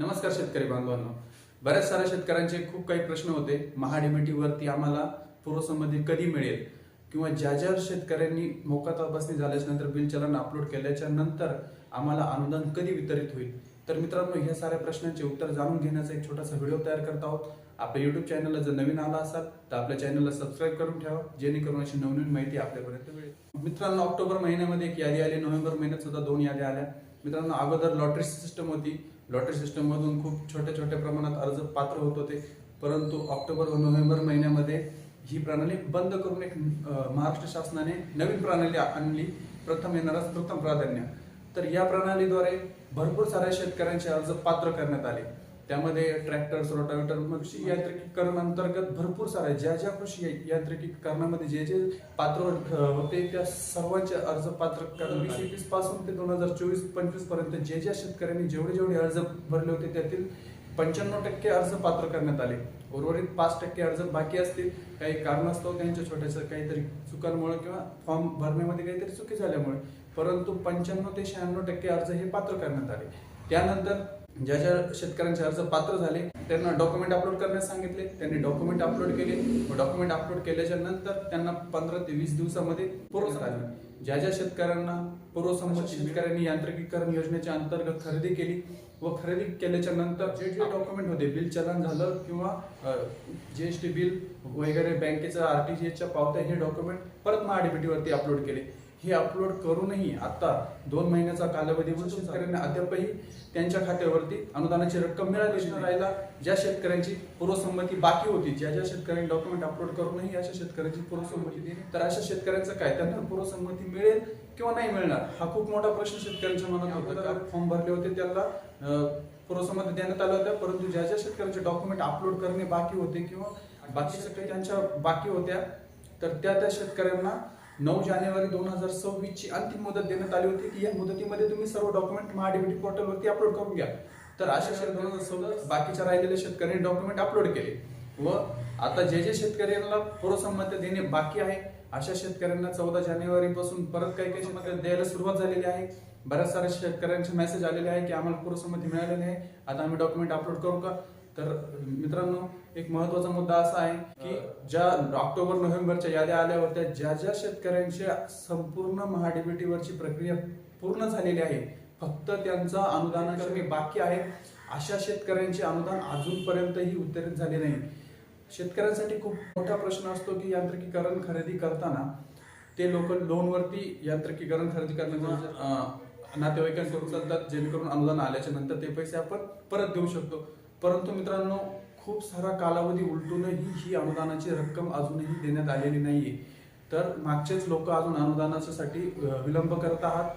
नमस्कार शेतकरी बांधवांनो. बऱ्याच साऱ्या शेतकऱ्यांचे खूप काही प्रश्न होते. महाडीबीटीवरती आम्हाला पूर्वसंमती कधी मिळेल? किंवा ज्या ज्या शेतकऱ्यांनी मोका तपासणी झाल्याच्यानंतर बिल चलन अपलोड केल्याच्यानंतर आम्हाला अनुदान कधी वितरित होईल? तर मित्रांनो ह्या साऱ्या प्रश्नांचे उत्तर जाणून घेण्याचा एक छोटासा व्हिडिओ तयार करत आहोत. आपल्या युट्यूब चॅनलला जर नवीन आला असाल तर आपल्या चॅनलला सबस्क्राईब करून ठेवा जेणेकरून अशी नवनवीन माहिती आपल्यापर्यंत मिळेल. मित्रांनो ऑक्टोबर महिन्यामध्ये एक यादी आली. नोव्हेंबर महिन्यात सुद्धा दोन याद्या आल्या. मित्रांनो अगोदर लॉटरी सिस्टम होती. लॉटरी सिस्टममधून खूप छोट्या छोट्या प्रमाणात अर्ज पात्र होत होते. परंतु ऑक्टोबर व नोव्हेंबर महिन्यामध्ये ही प्रणाली बंद करून एक महाराष्ट्र शासनाने नवीन प्रणाली आणली. प्रथम येणारा प्रथम प्राधान्य. तर या प्रणालीद्वारे भरपूर साऱ्या शेतकऱ्यांचे अर्ज पात्र करण्यात आले. त्यामध्ये ट्रॅक्टर रोटावेटर कृषी यांत्रिकीकरण अंतर्गत भरपूर साऱ्या ज्या ज्या कृषी यांत्रिकीकरणामध्ये जे जे पात्र होते त्या सर्वांचे अर्ज पात्र वीस एकवीसपासून ते दोन हजार चोवीस पंचवीसपर्यंत जे ज्या शेतकऱ्यांनी जेवढे जेवढे अर्ज भरले होते त्यातील पंच्याण्णव टक्के अर्ज पात्र करण्यात आले. उर्वरित पाच टक्के अर्ज बाकी असतील. काही कारणास्तव त्यांच्या छोट्याशा काहीतरी चुकांमुळे किंवा फॉर्म भरण्यामध्ये काहीतरी चुकी झाल्यामुळे. परंतु पंच्याण्णव ते शहाण्णव टक्के अर्ज हे पात्र करण्यात आले. त्यानंतर ज्या ज्या शेतकऱ्यांचे अर्ज पात्र झाले त्यांना डॉक्युमेंट अपलोड करण्यास सांगितले त्यांनी डॉक्युमेंट अपलोड केले. डॉक्युमेंट अपलोड केल्याच्यानंतर त्यांना पंधरा ते वीस दिवसामध्ये पूर्व आले ज्या ज्या शेतकऱ्यांना पूर्वसंमत शेतकऱ्यांनी यांत्रिकीकरण योजनेच्या अंतर्गत खरेदी केली व खरेदी केल्याच्यानंतर जे जे डॉक्युमेंट होते बिल चलन झालं किंवा जीएसटी बिल वगैरे बँकेचं आरटीजीएसच्या पावत्या हे डॉक्युमेंट परत महाडीबीटी वरती अपलोड केले. हे अपलोड करूनही आता दोन महिन्याचा कालावधी होऊन शेतकऱ्यांना अद्यापही त्यांच्या खात्यावरती अनुदानाची रक्कम मिळाली राहिला ज्या शेतकऱ्यांची पूर्वसंमती बाकी होती ज्या ज्या शेतकऱ्यांनी डॉक्युमेंट अपलोड करूनही अशा शेतकऱ्यांची पूर्वसंमती दिली तर अशा शेतकऱ्यांचं काय? त्यांना पूर्वसंमती मिळेल किंवा नाही मिळणार? हा खूप मोठा प्रश्न शेतकऱ्यांच्या मनात होता. फॉर्म भरले होते त्यांना पूर्वसंमती देण्यात आल्या होत्या परंतु ज्या ज्या शेतकऱ्यांचे डॉक्युमेंट अपलोड करणे बाकी होते किंवा बाकीच्या काही त्यांच्या बाकी होत्या तर त्या त्या शेतकऱ्यांना नऊ जानेवारी दोन हजार सव्वीसची अंतिम मुदत देण्यात आली होती. की या मुदतीमध्ये तुम्ही सर्व डॉक्युमेंट महाडीबीटी पोर्टलवरती अपलोड करून घ्या. तर अशा शेत दोन हजार सव्वीस बाकीच्या राहिलेल्या शेतकऱ्यांनी डॉक्युमेंट अपलोड केले. व आता जे जे शेतकऱ्यांना पूर्वसंमती देणे बाकी आहे अशा शेतकऱ्यांना चौदा जानेवारी पासून परत काही काही मदत द्यायला सुरुवात झालेली आहे. बऱ्याच साऱ्या शेतकऱ्यांचे मेसेज आलेले आहे की आम्हाला पूर्वसंमती मिळालेली आहे. आता आम्ही डॉक्युमेंट अपलोड करू का? तर मित्रांनो एक महत्त्वाचा मुद्दा असा आहे की ज्या ऑक्टोबर नोव्हेंबरच्या याद्या आल्या होत्या ज्या ज्या शेतकऱ्यांच्या संपूर्ण महाडीबीटीवरची प्रक्रिया पूर्ण झालेली आहे फक्त त्यांचा अनुदानाची बाकी आहे अशा शेतकऱ्यांचे अनुदान अजूनपर्यंतही वितरित झाले नाही. शेतकऱ्यांसाठी खूप मोठा प्रश्न असतो की यांत्रिकीकरण खरेदी करताना ते लोक लोनवरती यांत्रिकीकरण खरेदी करण्याचा नातेवाईकांकडून चालतात जेणेकरून अनुदान आल्याच्यानंतर ते पैसे आपण परत देऊ शकतो. परंतु मित्रांनो खूप सारा कालावधी उलटूनही ही अनुदानाची रक्कम अजूनही देण्यात आलेली नाहीये. तर मागचेच लोक अजून अनुदानासाठी विलंब करत आहात.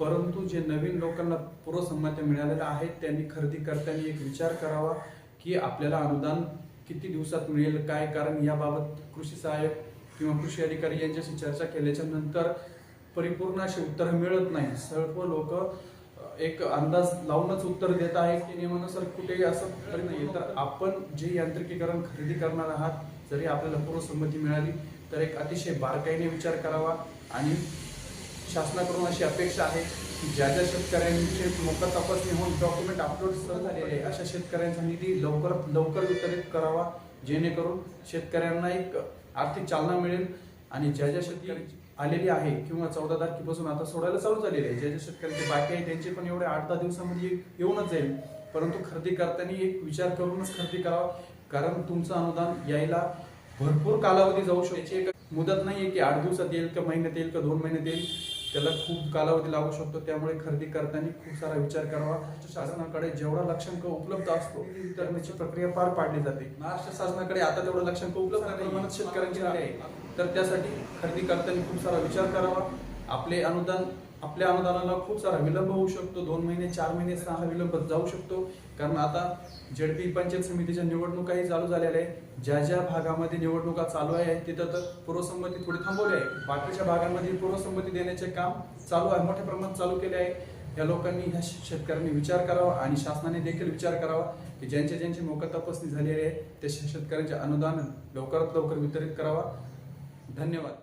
परंतु जे नवीन लोकांना पूर्वसंमत्या मिळालेल्या आहेत त्यांनी खरेदी करताना एक विचार करावा की आपल्याला अनुदान किती दिवसात मिळेल काय? कारण याबाबत कृषी सहाय्यक किंवा कृषी अधिकारी यांच्याशी चर्चा केल्याच्यानंतर परिपूर्ण अशी उत्तरं मिळत नाही सर्व लोक एक अंदाज लावूनच उत्तर देत आहेत की नियमानुसार कुठेही असं तरी नाही तर आपण जे यांत्रिकीकरण खरेदी करणार आहात जरी आपल्याला पूर्वसंमती मिळाली तर एक अतिशय बारकाईने विचार करावा आणि शासनाकडून अशी अपेक्षा आहे की ज्या ज्या शेतकऱ्यांचे मोका तपासणी होऊन डॉक्युमेंट अपलोड सर झालेले आहे अशा शेतकऱ्यांचा निधी लवकरात लवकर वितरित करावा जेणेकरून शेतकऱ्यांना एक आर्थिक चालना मिळेल आणि ज्या ज्या शेतकरी आलेली आहे किंवा चौदा तारखेपासून आता सोडायला चालू झालेली आहे. ज्या ज्या शेतकऱ्यांचे बाकी आहे त्यांचे पण एवढे आठ दहा दिवसामध्ये येऊनच जाईल. परंतु खरेदी करताना एक विचार करूनच खरेदी करावा. कारण तुमचं अनुदान यायला भरपूर कालावधी जाऊ शकतो. याची एक मुदत नाहीये की आठ दिवसात येईल का महिन्यात येईल का दोन महिन्यात येईल. त्याला खूप कालावधी लागू शकतो. त्यामुळे खरेदी करताना खूप सारा विचार करावा. शासनाकडे जेवढा लक्षांक उपलब्ध असतो वितरणाची प्रक्रिया पार पाडली जाते. महाराष्ट्र शासनाकडे आता तेवढा लक्षांक उपलब्ध नाही. प्रमाणात शेतकऱ्यांची आहे तर त्यासाठी खरेदी करताना खूप सारा विचार करावा. आपले अनुदान आपल्या अनुदानाला खूप सारा विलंब होऊ शकतो. दोन महिने चार महिने सहा विलंब जाऊ शकतो. कारण आता जेडपी पंचायत समितीच्या निवडणुकाही चालू झालेल्या आहे ज्या ज्या भागामध्ये निवडणुका चालू आहे तिथं तर पूर्वसंमती थोडी थांबवली आहे. बाकीच्या भागांमध्ये पूर्वसंमती देण्याचे काम चालू आहे. मोठ्या प्रमाणात चालू केले आहे. या लोकांनी ह्या शेतकऱ्यांनी विचार करावा आणि शासनाने देखील विचार करावा की ज्यांचे ज्यांची मोका तपासणी झालेली आहे त्या शेतकऱ्यांचे अनुदान लवकरात लवकर वितरित करावा. धन्यवाद.